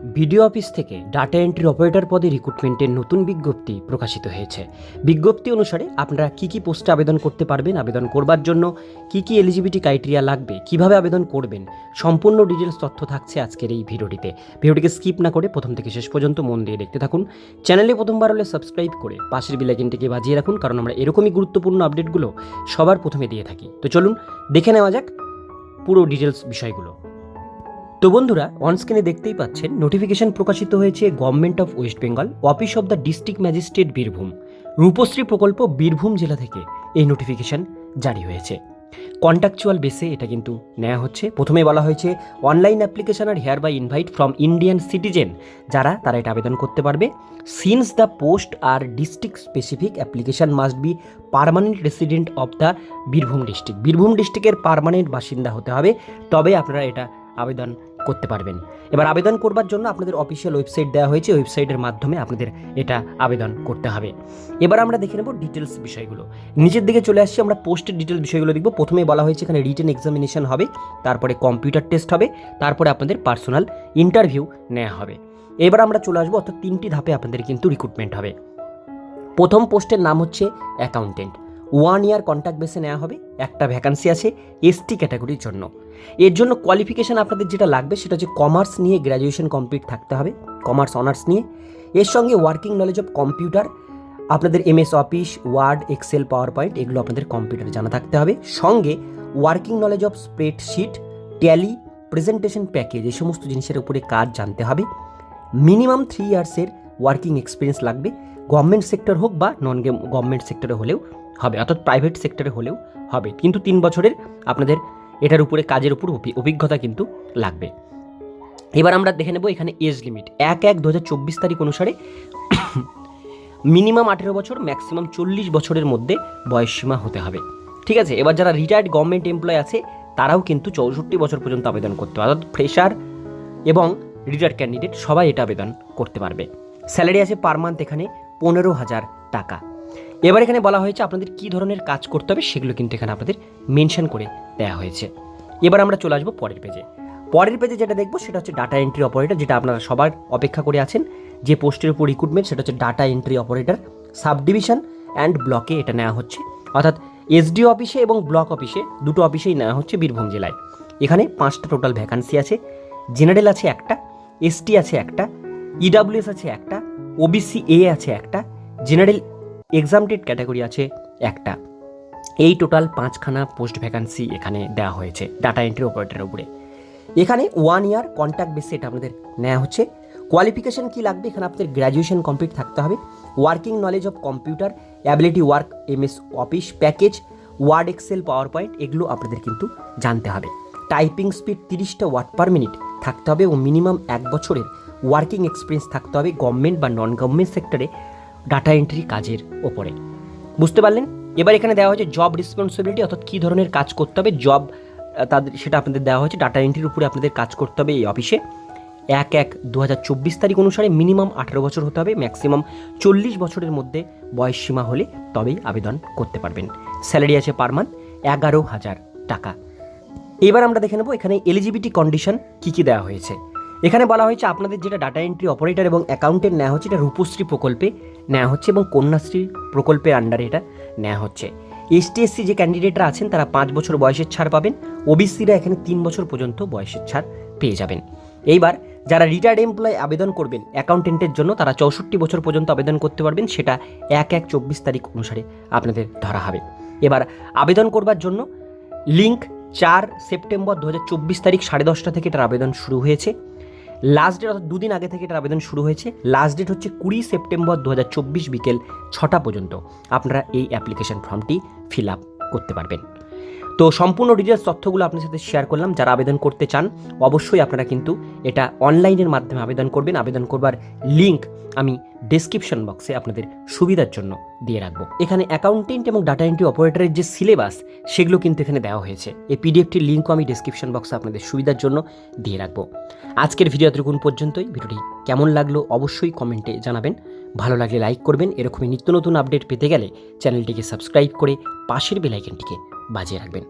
BDO office থেকে data entry operator পদে রিক্রুটমেন্টের নতুন বিজ্ঞপ্তি প্রকাশিত হয়েছে। বিজ্ঞপ্তি অনুসারে আপনারা কি কি পোস্টে আবেদন করতে পারবেন, আবেদন করবার জন্য কি কি এলিজিবিলিটি ক্রাইটেরিয়া লাগবে, কীভাবে আবেদন করবেন, সম্পূর্ণ ডিটেলস তথ্য থাকছে আজকের এই ভিডিওটিতে। ভিডিওটিকে স্কিপ না করে প্রথম থেকে শেষ পর্যন্ত মন দিয়ে দেখতে থাকুন। চ্যানেলে প্রথমবার হলে সাবস্ক্রাইব করে পাশের বিলাইকিনটিকে বাজিয়ে রাখুন, কারণ আমরা এরকমই গুরুত্বপূর্ণ আপডেটগুলো সবার প্রথমে দিয়ে থাকি। তো চলুন দেখে নেওয়া যাক পুরো ডিটেলস বিষয়গুলো। তো বন্ধুরা অনস্ক্রিনে দেখতেই পাচ্ছেন নোটিফিকেশন প্রকাশিত হয়েছে government of West Bengal office of the district magistrate Birbhum Rupashree প্রকল্প বীরভূম জেলা থেকে এই নোটিফিকেশন জারি হয়েছে। কন্ট্রাকচুয়াল বেসে এটা কিন্তু নেওয়া হচ্ছে। প্রথমে বলা হয়েছে online application R hereby invite from Indian citizen যারা তারা এটা আবেদন করতে পারবে। Since the post are district specific application must be permanent resident of the Birbhum district Birbhum ডিস্ট্রিক্টের পারমানেন্ট বাসিন্দা হতে হবে, তবে আপনারা এটা আবেদন করতে পারবেন। এবার আবেদন করবার জন্য আপনাদের অফিসিয়াল ওয়েবসাইট দেওয়া হয়েছে ওয়েবসাইটের মাধ্যমে আপনাদের এটা আবেদন করতে হবে। এবার আমরা দেখে নেব ডিটেলস বিষয়গুলো। নিচের দিকে চলে আসছি, আমরা পোস্টের ডিটেলস বিষয়গুলো দেখব। প্রথমে বলা হয়েছে এখানে রিটেন এক্সামিনেশন হবে, তারপরে কম্পিউটার টেস্ট হবে, তারপরে আপনাদের পার্সোনাল ইন্টারভিউ নেওয়া হবে। এবার আমরা চলে আসব, অর্থাৎ তিনটি ধাপে আপনাদের কিন্তু রিক্রুটমেন্ট হবে। প্রথম পোস্টের নাম হচ্ছে অ্যাকাউন্টেন্ট ওয়ান ইয়ার কন্ট্যাক্ট বেসে নেওয়া হবে, একটা ভ্যাকান্সি আছে এসটি ক্যাটাগরির জন্য। এর জন্য কোয়ালিফিকেশান আপনাদের যেটা লাগবে সেটা হচ্ছে কমার্স নিয়ে গ্র্যাজুয়েশন কমপ্লিট থাকতে হবে কমার্স অনার্স নিয়ে। এর সঙ্গে ওয়ার্কিং নলেজ অফ কম্পিউটার আপনাদের MS Office Word Excel PowerPoint এগুলো আপনাদের কম্পিউটারে জানা থাকতে হবে। সঙ্গে working knowledge of spreadsheet Tally presentation package এই সমস্ত জিনিসের উপরে কাজ জানতে হবে। মিনিমাম থ্রি ইয়ার্সের ওয়ার্কিং এক্সপিরিয়েন্স লাগবে গভর্নমেন্ট সেক্টর হোক বা নন গভর্নমেন্ট সেক্টরে হলেও। হবে, অর্থাৎ প্রাইভেট সেক্টরে হলেও হবে। কিন্তু তিন বছরের আপনাদের এটার উপরে, কাজের উপর অভি- অভিজ্ঞতা কিন্তু লাগবে। এবার আমরা দেখে নেব এখানে এজ লিমিট এক এক দু তারিখ অনুসারে মিনিমাম আঠেরো বছর ম্যাক্সিমাম চল্লিশ বছরের মধ্যে বয়সসীমা হতে হবে। ঠিক আছে? এবার যারা রিটায়ার্ড গভর্নমেন্ট এমপ্লয় আছে, তারাও কিন্তু চৌষট্টি বছর পর্যন্ত আবেদন করতে হবে অর্থাৎ ফ্রেশার এবং রিটায়ার্ড ক্যান্ডিডেট সবাই এটা আবেদন করতে পারবে। স্যালারি আছে পার মান্থ এখানে পনেরো হাজার টাকা। এবার এখানে বলা হয়েছে আপনাদের কী ধরনের কাজ করতে হবে সেগুলো কিন্তু এখানে আপনাদের মেনশন করে দেওয়া হয়েছে। এবার আমরা চলে আসব পরের পেজে পরের পেজে যেটা দেখব সেটা হচ্ছে ডাটা এন্ট্রি অপারেটর যেটা আপনারা সবার অপেক্ষা করে আছেন। যে পোস্টের উপর রিক্রুটমেন্ট সেটা হচ্ছে data entry operator sub division and ব্লকে এটা নেওয়া হচ্ছে। অর্থাৎ এসডি অফিসে এবং ব্লক অফিসে দুটো অফিসেই নেওয়া হচ্ছে বীরভূম জেলায়। এখানে পাঁচটা টোটাল ভ্যাকান্সি আছে জেনারেল আছে একটা এসটি আছে একটা ইডাব্লিউএস আছে একটা ওবিসি এ আছে একটা জেনারেল এক্সামটেড ক্যাটাগরি আছে একটা। এই টোটাল পাঁচখানা পোস্ট ভ্যাকান্সি এখানে দেওয়া হয়েছে ডাটা এন্ট্রি অপারেটরের উপরে। এখানে ওয়ান ইয়ার কন্ট্যাক্ট বেসে এটা আপনাদের নেওয়া হচ্ছে। কোয়ালিফিকেশন কি লাগবে? এখানে আপনাদের গ্র্যাজুয়েশন কমপ্লিট থাকতে হবে। Working knowledge of computer ability work MS Office package Word Excel PowerPoint এগুলো আপনাদের কিন্তু জানতে হবে। টাইপিং স্পিড তিরিশটা ওয়ার্ড পার মিনিট থাকতে হবে ও মিনিমাম এক বছরের ওয়ার্কিং এক্সপিরিয়েন্স থাকতে হবে গভর্নমেন্ট বা নন গভর্নমেন্ট সেক্টরে ডাটা এন্ট্রি কাজের ওপরে। বুঝতে পারলেন? এবার এখানে দেওয়া হয়েছে জব রেসপন্সিবিলিটি অর্থাৎ কী ধরনের কাজ করতে হবে? জব তাদের, সেটা আপনাদের দেওয়া হয়েছে। ডাটা এন্ট্রির উপরে আপনাদের কাজ করতে হবে এই অফিসে এক এক দু তারিখ অনুসারে মিনিমাম আঠেরো বছর হতে হবে ম্যাক্সিমাম চল্লিশ বছরের মধ্যে বয়স সীমা হলে তবেই আবেদন করতে পারবেন। স্যালারি আছে পার মান্থ এগারো হাজার টাকা। এবার আমরা দেখে নেব এখানে এলিজিবিলিটি কন্ডিশন কী কী দেওয়া হয়েছে। এখানে বলা হয়েছে আপনাদের যেটা ডাটা এন্ট্রি অপারেটর এবং অ্যাকাউন্টের নেওয়া হচ্ছে এটা রূপশ্রী প্রকল্পে নেওয়া হচ্ছে এবং কন্যাশ্রী প্রকল্পের আন্ডারে এটা নেওয়া হচ্ছে। এসটি এসসি যে ক্যান্ডিডেটরা আছেন তারা পাঁচ বছর বয়সের ছাড় পাবেন। ওবিসিরা এখানে তিন বছর পর্যন্ত বয়সের ছাড় পেয়ে যাবেন। এইবার যারা রিটায়ার্ড এমপ্লয় আবেদন করবেন অ্যাকাউন্টেন্টের জন্য তারা চৌষট্টি বছর পর্যন্ত আবেদন করতে পারবেন, সেটা এক এক চব্বিশ তারিখ অনুসারে আপনাদের ধরা হবে। এবার আবেদন করবার জন্য লিঙ্ক চার সেপ্টেম্বর দু হাজার চব্বিশ তারিখ সাড়ে দশটা থেকে এটার আবেদন শুরু হয়েছে। লাস্ট ডেট অর্থাৎ দুদিন আগে থেকে এটার আবেদন শুরু হয়েছে। লাস্ট ডেট হচ্ছে কুড়ি সেপ্টেম্বর দু হাজার চব্বিশ বিকেল ছটা পর্যন্ত। আপনারা এই অ্যাপ্লিকেশন ফর্মটি ফিল আপ করতে পারবেন। তো সম্পূর্ণ ডিটেলস তথ্যগুলো আপনার সাথে শেয়ার করলাম। যারা আবেদন করতে চান, অবশ্যই আপনারা কিন্তু এটা অনলাইনের মাধ্যমে আবেদন করবেন। আবেদন করবার লিঙ্ক আমি ডেসক্রিপশন বক্সে আপনাদের সুবিধার জন্য দিয়ে রাখব। এখানে অ্যাকাউন্টেন্ট এবং ডাটা এন্ট্রি অপারেটরের যে সিলেবাস সেগুলো কিন্তু এখানে দেওয়া হয়েছে। এই পিডিএফটির লিঙ্কও আমি ডেসক্রিপশন বক্সে আপনাদের সুবিধার জন্য দিয়ে রাখব। আজকের ভিডিও এতটুকুন পর্যন্তই। ভিডিওটি কেমন লাগল অবশ্যই কমেন্টে জানাবেন। ভালো লাগলে লাইক করবেন। এরকমই নিত্য নতুন আপডেট পেতে গেলে চ্যানেলটিকে সাবস্ক্রাইব করে পাশের বেলাইকনটিকে বাজিয়ে রাখবেন।